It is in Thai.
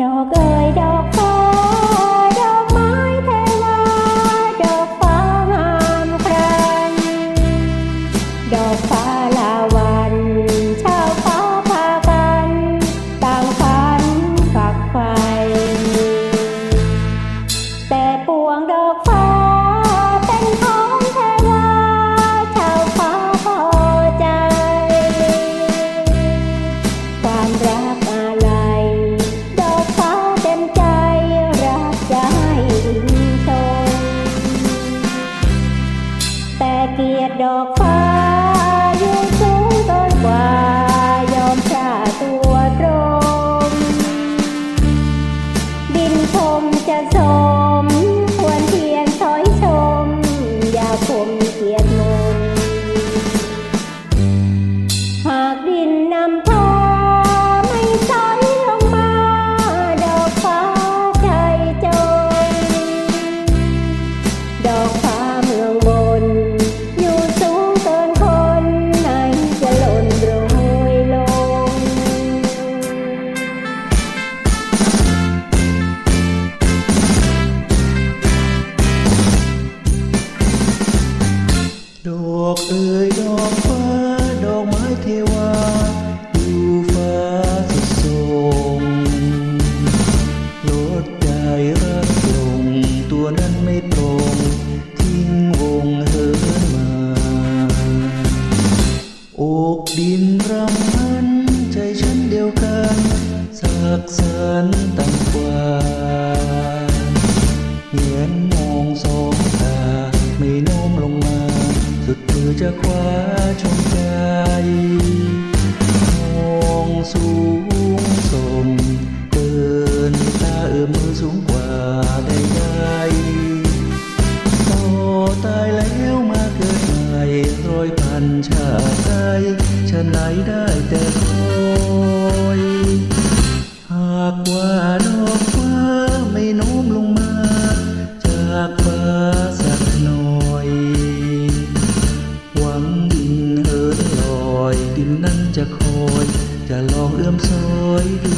ดอกเอ๋ยดอก เกียรติดอกฟ้าอยู่สูงต้นกว่า รักลงตัวนั้นไม่ตรงทิ้งวงเหินมา อกดินรำพันใจฉันเดียวกันสักสันต่างกว่าเหมือนมองสองตาไม่โน้มลงมา สุดมือจะคว้าชมใจมองสูงส่ง ติไทยชะไหนได้แต่คอยหากว่าดอกฟ้าไม่โน้มลงมา จากฟ้าสักหน่อย หวังดินเหินลอย ดินนั้นจะคอย จะลองเอื้อมซอยดู